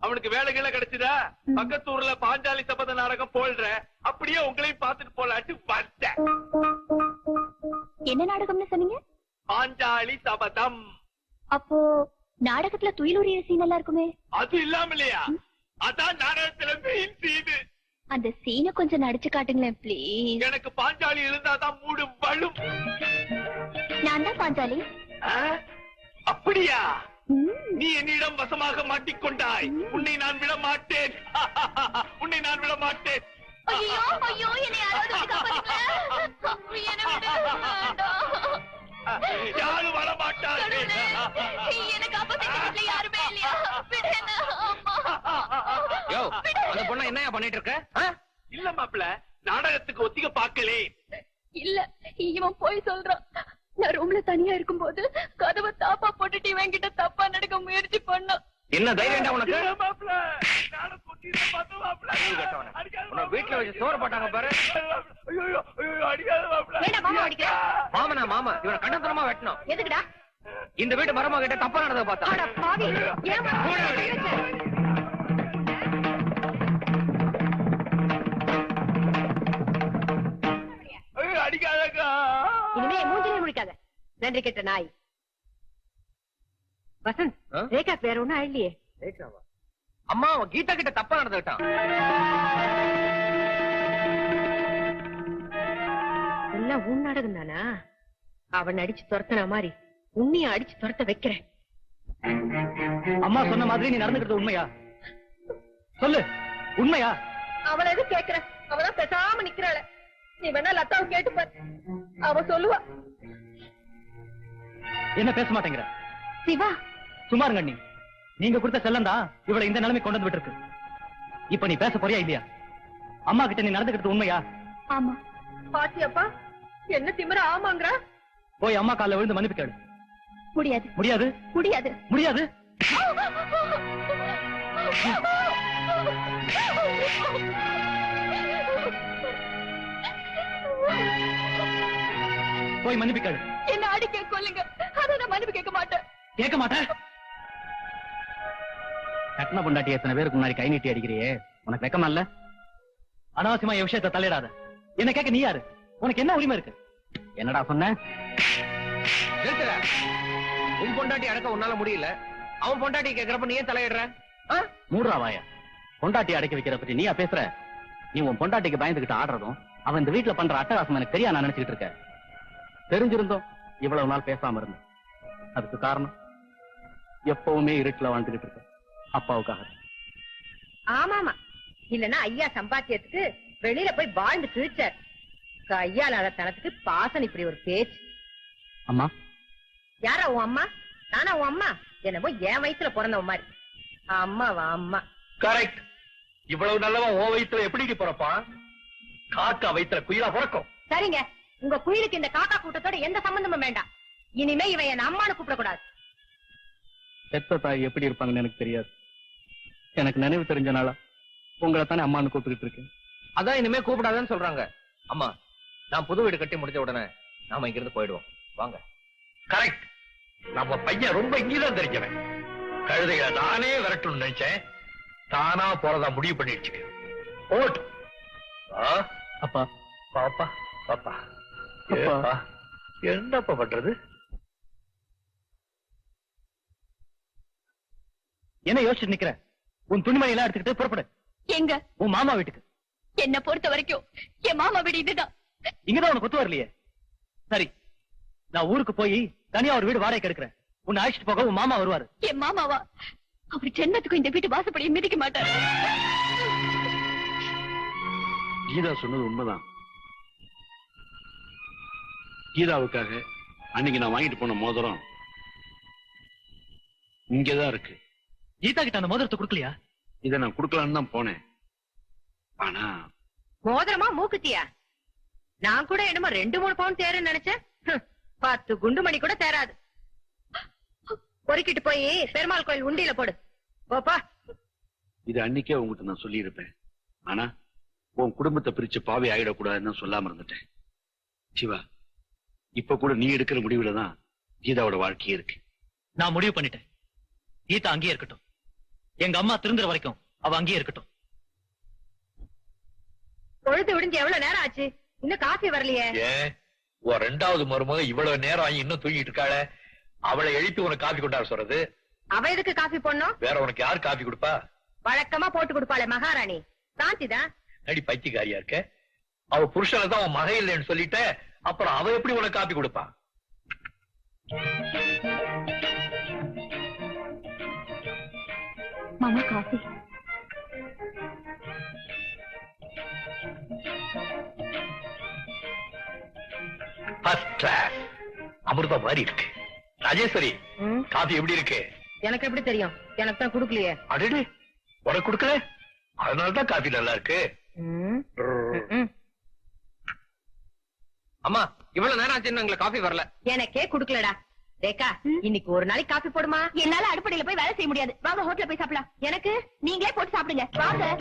அவனுக்கு வேலை கீழே கிடைச்சதா? பக்கத்து ஊர்ல பாஞ்சாலி சபத நாடகம் போல்ற அப்படியே உங்களையும் பார்த்துட்டு போலாட்டு வந்தேன். என்ன நாடகம்னு சொன்னீங்க? பாஞ்சாலி சபதம். அப்போ நாடகத்துல துயிலுரிய சீன் எல்லாம் இருக்குமே? அது இல்லாம இல்லையா அதான் நாடகத்துல மெயின் சீனு அந்த சீனை கொஞ்சம் நடிச்சு காட்டுங்களேன் ப்ளீஸ் எனக்கு பாஞ்சாலி இருந்தாதான் மூடு வலும் நான் தான் பாஞ்சாலி? அப்படியா? நீ என்னிடம் வசமாக மாட்டிக்கொண்டாய். உன்னை நான் விட மாட்டேன் உன்னை நான் விட மாட்டேன். யாரும் வர மாட்டார்கள். யோ அந்த பொண்ணை என்னையா பண்ணிட்டு இருக்க ஆ? இல்ல மாப்பிள நாடகத்துக்கு ஒத்திக பாக்கலே இல்ல இவன் போய் சொல்றான் நான் ரூம்ல தனியா இருக்கும்போது கதவை தாப்பா போட்டுட்டு இவன் கிட்ட தப்பா நடக்க முயற்சி பண்ணான் என்ன தைரியம்டா உனக்கு இல்ல மாப்பிள நாடகம் கொட்டிடுற பார்த்து மாப்பிள அறிவு வீட்டுல வச்சு சோறு போட்டாங்க பாரு. மாமனா மாமா. இவனை கண்டத்தனமா வெட்டணும். எதுக்குடா? இந்த வீட்டு மருமக கிட்ட தப்பா நடந்தத பார்த்தா. அடிக்காதக்கா. இனிமே மூஞ்சிலே முடிக்காத நன்றி கெட்ட நாய். வசந்த் ஆ? ரேகாக்கு வேற ஒண்ணும் இல்லையே அம்மா அவன் கீதா கிட்ட தப்பா நடந்துட்டான் எல்லாம் உன் நாடகம் தானா? அவன் அடிச்சு துரத்துன மாதிரி உன்னையும் அடிச்சு துரத்த வைக்கிறேன். அம்மா சொன்ன மாதிரி நீ நடந்துக்கிறது உண்மையா? சொல்லு உண்மையா? அவளை எது கேக்குற? அவதான் பேசாம நிக்கிறாள. நீ வேணா லதாவை கேட்டு பாரு. அவ சொல்லுவா. என்ன பேச மாட்டேங்கிற? சிவா. சுமாருங்க அண்ணி. நீங்க கொடுத்த செல்லம் தான் இவளை இந்த நிலைமை கொண்டு வந்து விட்டுருக்கு. இப்ப நீ பேச போறியா இல்லையா? அம்மா கிட்ட நீ நடந்துக்கிறது உண்மையா? ஆமா. பாத்தியாப்பா என்ன திமிர ஆமாங்கற? போய் அம்மா கால்ல விழுந்து மன்னிப்பு முடியாது. முடியாது? முடியாது. முடியாது? போய் மன்னிப்பு கேளு. என்ன அடிக்க கொல்லுங்க. அதை நான் மன்னிப்பு கேட்க மாட்டேன். கேட்க மாட்டேன்? கட்டின பொண்டாட்டி எத்தனை பேருக்கு முன்னாடி கை நீட்டி அடிக்கிறியே? உனக்கு வெக்கமா இல்ல? அனாவசியமா என் விஷயத்தை தலையிடாத என்ன கேட்க நீ யாரு? உனக்கு என்ன உரிமை இருக்கு? என்னடா சொன்ன? உன் பொண்டாட்டி அடக்க உன்னால முடியல. அவன் பொண்டாட்டி கேக்குறப்ப நீ ஏன் தலையிடுற? மூடுறா வாயா. பொண்டாட்டி அடக்கி வைக்கிற பத்தி நீயா பேசுற? நீ உன் பொண்டாட்டிக்கு பயந்துகிட்டு ஆடுறதும் அவன் இந்த வீட்டுல பண்ற அட்டகாசம் எனக்கு தெரியா நான் நினைச்சுக்கிட்டு இருக்கேன். தெரிஞ்சிருந்தோம் இவ்வளவு நாள் பேசாம இருந்தேன். அதுக்கு காரணம் எப்பவுமே இருட்டுல வாழ்ந்துகிட்டு இருக்க அப்பாவுக்காக. ஆமாமா. இல்லன்னா ஐயா சம்பாத்தியத்துக்கு வெளியில போய் வாழ்ந்து கிழிச்சார். கையாளாத தனத்துக்கு பாசன் இப்படி ஒரு பேச்சு. அம்மா. யாரா உன் அம்மா? நானா உன் அம்மா? என்னமோ என் வயித்துல பிறந்தவ மாதிரி. அம்மாவா அம்மா. கரெக்ட் இவ்வளவு நல்லவன் ஓ வயித்துல எப்படி பிறப்பான் காக்கா வயித்துல குயிலா பிறக்கும். சரிங்க. உங்க குயிலுக்கு இந்த காக்கா கூட்டத்தோட எந்த சம்பந்தமும் வேண்டாம். இனிமே இவன் என் அம்மானு கூப்பிடக்கூடாது. பெத்த தாய் எப்படி இருப்பாங்கன்னு எனக்கு தெரியாது. எனக்கு நினைவு தெரிஞ்ச நாளா உங்களை தானே அம்மான்னு கூப்பிட்டுக்கிட்டு இருக்கேன். அதான் இனிமே கூப்பிடாதன்னு சொல்றாங்க. அம்மா நான் புது வீடு கட்டி முடிஞ்ச உடனே நாம இங்க இருந்து போயிடுவோம். வாங்க. கரெக்ட் நம்ம பையன் ரொம்ப இங்கதான் தெரிஞ்சவன். கழுதைகளை நானே விரட்டணும்னு நினைச்சேன். தானா போறதா முடிவு பண்ணிடுச்சு ஓட்டு அப்பா. பாப்பா பாப்பா. அப்பா. என்னப்பா பண்றது? என்ன யோசிச்சுட்டு நிக்கிற உன் துணிமணி எல்லாம் எடுத்துக்கிட்டு புறப்படு. எங்க? உன் மாமா வீட்டுக்கு. என்ன பொறுத்த வரைக்கும் என் மாமா வீடு இதுதான். இங்கதான் உனக்கு ஒத்து வரலையே. சரி நான் ஊருக்கு போய் தனியா ஒரு வீடு வாடகைக்கு எடுக்கிறேன். உன்னை அழைச்சிட்டு போக உன் மாமா வருவாரு. என் மாமாவா? அவர் ஜென்மத்துக்கும் இந்த வீட்டு வாசப்படியை மிதிக்க மாட்டார். கீதா சொன்னது உண்மைதான். கீதாவுக்காக அன்னைக்கு நான் வாங்கிட்டு போன மோதிரம் இங்கதான் இருக்கு. கீதா கிட்ட அந்த மோதிரத்தை கொடுக்கலையா? இதை நான் கொடுக்கலான்னு தான் போனேன். ஆனா மோதிரமா மூக்குத்தியா? நான் கூட என்னமோ ரெண்டு மூணு பவுன் தேருன்னு நினைச்சேன். பத்து குண்டு மணி கூட தேராது பொறுக்கிட்டு போய் பெருமாள் கோயில் உண்டியில போடு. போப்பா. இது அன்னைக்கே உங்ககிட்ட நான் சொல்லியிருப்பேன். ஆனா உன் குடும்பத்தை பிரிச்சு பாவி ஆயிடக்கூடாதுன்னு சொல்லாம இருந்துட்டேன். சிவா இப்ப கூட நீ எடுக்கிற முடிவுல தான் கீதாவோட வாழ்க்கையே இருக்கு. நான் முடிவு பண்ணிட்டேன். கீதா அங்கேயே இருக்கட்டும். எங்க அம்மா திருந்துற வரைக்கும் அவ அங்கேயே இருக்கட்டும். பொழுது விடிஞ்சு எவ்வளவு நேரம் ஆச்சு? இன்னும் காஃபி வரலையே. உன் ரெண்டாவது மருமக இவ்வளவு நேரம் ஆகி இன்னும் தூங்கிட்டு இருக்காளே. அவளை எழுப்பி உனக்கு காபி கொண்டாட சொல்றது? அவ எதுக்கு காஃபி போடணும்? வேற உனக்கு யார் காபி கொடுப்பா? வழக்கமா போட்டு கொடுப்பாளே மகாராணி. சாந்தி தான். நடி பைத்தியக்காரியா இருக்க. அவ புருஷனை தான் அவன் மகன் இல்லைன்னு சொல்லிட்ட அப்புறம் அவ எப்படி உனக்கு காப்பி கொடுப்பா? மாமா காஃபி. ஃபர்ஸ்ட் கிளாஸ் அமிர்தம் மாதிரி இருக்கு. ராஜேஸ்வரி ம், காபி எப்படி இருக்கு? எனக்கு எப்படி தெரியும்? எனக்கு தான் குடுக்கலையே. அடடே உனக்கு கொடுக்கல? அதனாலதான் காபி நல்லா இருக்கு. ம், ம், ம். அம்மா இவ்வளவு நேரம் ஆச்சு இன்னும் எங்களுக்கு காஃபி வரல. எனக்கே குடுக்கலடா. ரேகா இன்னைக்கு ஒரு நாளைக்கு காஃபி போடுமா? என்னால அடுப்படையில போய் வேலை செய்ய முடியாது. வாங்க ஹோட்டல்ல போய் சாப்பிடலாம். எனக்கு நீங்களே போட்டு சாப்பிடுங்க. வாங்க.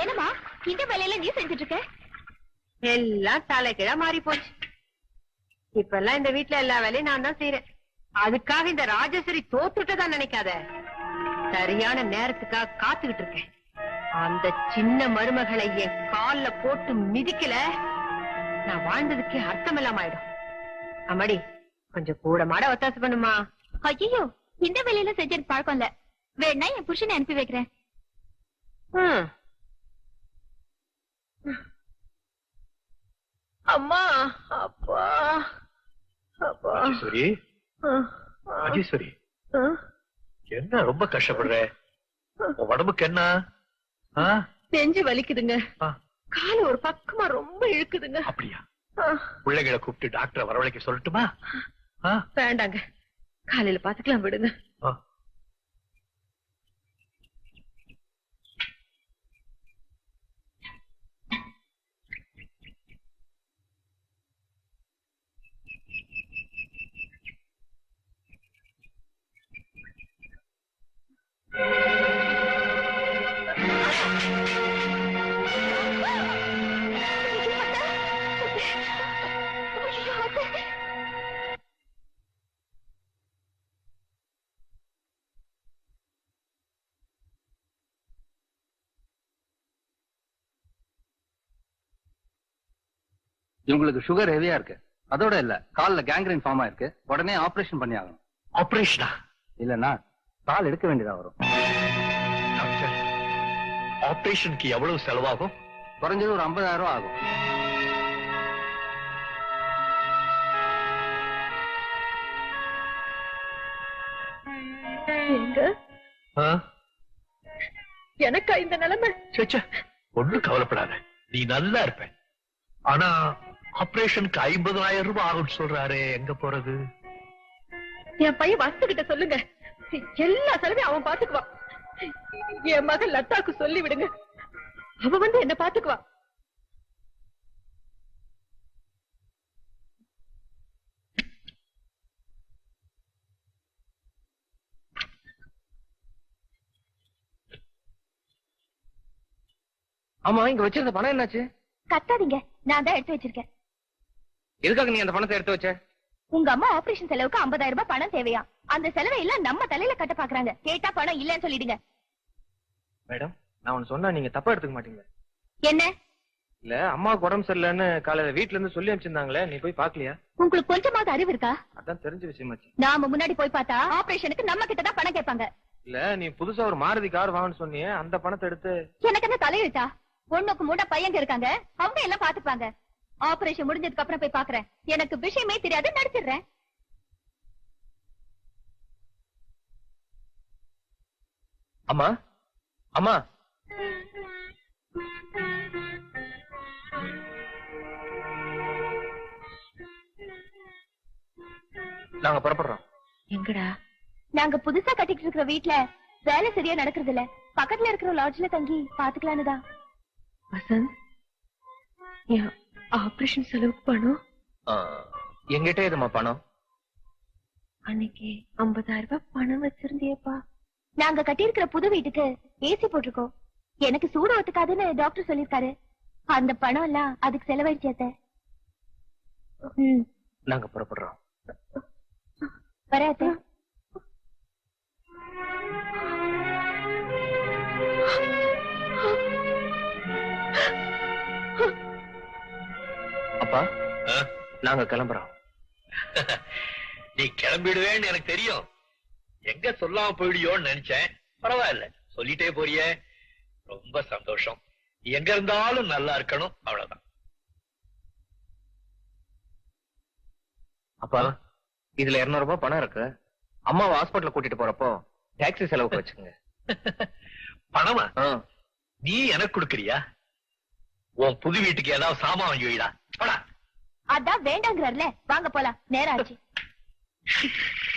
என்னம்மா இந்த வேலையில நீ செஞ்சுட்டு இருக்க எல்லாம் தலைகீழா மாறி போச்சு இப்ப எல்லாம் இந்த வீட்ல எல்லா வேலையும் நான் தான் செய்யறேன் அதுக்காக இந்த ராஜேஸ்வரி தோத்துட்டதா நினைக்காத. சரியான நேரத்துக்காக காத்துக்கிட்டு இருக்கேன். அந்த சின்ன மருமகளை என் கால்ல போட்டு மிதிக்கல. நான் வாழ்ந்ததுக்கே அர்த்தம் இல்லாம ஆயிடும். அம்மாடி கொஞ்சம் கூட மாட ஒத்தாசை பண்ணுமா? ஐயோ இந்த வேலையில செஞ்சது பழக்கம் இல்ல. வேணா என் புருஷனை அனுப்பி வைக்கிறேன். அம்மா அப்பா. அப்பா. ராஜேஸ்வரி? ராஜேஸ்வரி? என்ன ரொம்ப கஷ்டப்படுற? உடம்புக்கு என்ன? நெஞ்சு வலிக்குதுங்க. காலு ஒரு பக்கமா ரொம்ப இழுக்குதுங்க. அப்படியா? பிள்ளைகளை கூப்பிட்டு டாக்டரை வரவழைக்க சொல்லட்டுமா? வேண்டாங்க. காலையில பாத்துக்கலாம் விடுங்க. இவங்களுக்கு சுகர் ஹெவியா இருக்கு. அதோட இல்ல கால்ல கேங்க்ரைன் ஃபார்ம் ஆயிருக்கு. உடனே ஆபரேஷன் பண்ணி ஆகணும் ஆபரேஷனா இல்லன்னா கால் எடுக்க வேண்டியதா வரும். டாக்டர் ஆபரேஷனுக்கு எவ்வளவு செலவாகும்? குறைஞ்சது ஒரு 50000 ரூபாய் ஆகும்? எனக்கா இந்த நிலைமை? ஒண்ணும் கவலைப்படாத. நீ நல்லா இருப்ப. ஆனா ஆபரேஷனுக்கு ஐம்பதாயிரம் ரூபாய் ஆகும்னு சொல்றாரு எங்க போறது? என் பையன் வசு கிட்ட சொல்லுங்க. எல்லா செலவையும் அவன் பாத்துக்குவான். என் மகன் லதாக்கு சொல்லி விடுங்க அவ வந்து என்ன பாத்துக்குவா. ஆமா இங்க வச்சிருந்த பணம் என்னாச்சு? கத்தாதீங்க. நான் தான் எடுத்து வச்சிருக்கேன். எதுக்காக நீ அந்த பணத்தை எடுத்து வச்ச? உங்க அம்மா ஆபரேஷன் செலவுக்கு 50000 ரூபாய் பணம் தேவையா? அந்த செலவை எல்லாம் நம்ம தலையில கட்ட பாக்குறாங்க. கேட்டா பணம் இல்லன்னு சொல்லிடுங்க. மேடம் நான் ஒன்னு சொன்னா நீங்க தப்பா எடுத்துக்க மாட்டீங்க. என்ன? இல்ல அம்மாவுக்கு உடம்பு சரியில்லைன்னு காலையில வீட்ல இருந்து சொல்லி அனுப்பிச்சிருந்தாங்களே நீ போய் பாக்கலையா? உங்களுக்கு கொஞ்சமாவது அறிவு இருக்கா? அதான் தெரிஞ்ச விஷயமாச்சு நாம முன்னாடி போய் பார்த்தா ஆபரேஷனுக்கு நம்ம கிட்ட தான் பணம் கேட்பாங்க. இல்ல நீ புதுசா ஒரு மாருதி கார் வாங்கன்னு சொன்னியே அந்த பணத்தை எடுத்து எனக்கு என்ன தலையெழுத்தா? ஒண்ணுக்கு மூட பையங்க இருக்காங்க. அவங்க எல்லாம் பாத்துப்பாங்க ஆபரேஷன் முடிஞ்சதுக்கு அப்புறம் போய் பாக்குறேன். எனக்கு விஷயமே தெரியாது நடிச்சிடுறேன். அம்மா அம்மா. நாங்க புறப்படுறோம். எங்கடா? நாங்க புதுசா கட்டிட்டு இருக்கிற வீட்டுல வேலை சரியா நடக்கிறது இல்ல பக்கத்துல இருக்கிற லாட்ஜ்ல தங்கி பாத்துக்கலான்னு வசந்த்? ஆபரேஷன் செலவுக்கு பணம்? எங்கிட்ட எதுமா பணம்? அன்னைக்கு ஐம்பதாயிரம் ரூபாய் பணம் வச்சிருந்தியப்பா. நாங்க கட்டியிருக்கிற புது வீட்டுக்கு ஏசி போட்டிருக்கோம். எனக்கு சூடு ஒத்துக்காதுன்னு டாக்டர் சொல்லிருக்காரு அந்த பணம் எல்லாம் அதுக்கு செலவழிச்சு அத்தை. ம். நாங்க புறப்படுறோம். வரேன் நாங்க கிளம்புறோம். நீ கிளம்பிடுவேன்னு எனக்கு தெரியும். எங்க சொல்லாம போயிடுயோன்னு நினைச்சேன். பரவாயில்ல. சொல்லிட்டே போறியே. ரொம்ப சந்தோஷம். எங்க இருந்தாலும் நல்லா இருக்கணும். அவ்வளவுதான். அப்பா இதுல 200 ரூபாய் பணம் இருக்கு. அம்மாவை ஹாஸ்பிட்டல் கூட்டிட்டு போறப்போ டாக்ஸி செலவுக்கு வச்சுக்கோங்க. பணமா? நீ எனக்கு கொடுக்கறியா? உன் புது வீட்டுக்கு ஏதாவது சாமான் வாங்கி வைடா. போடா அதான் வேண்டாங்கிறார்ல. வாங்க போலாம். நேரம் ஆச்சு.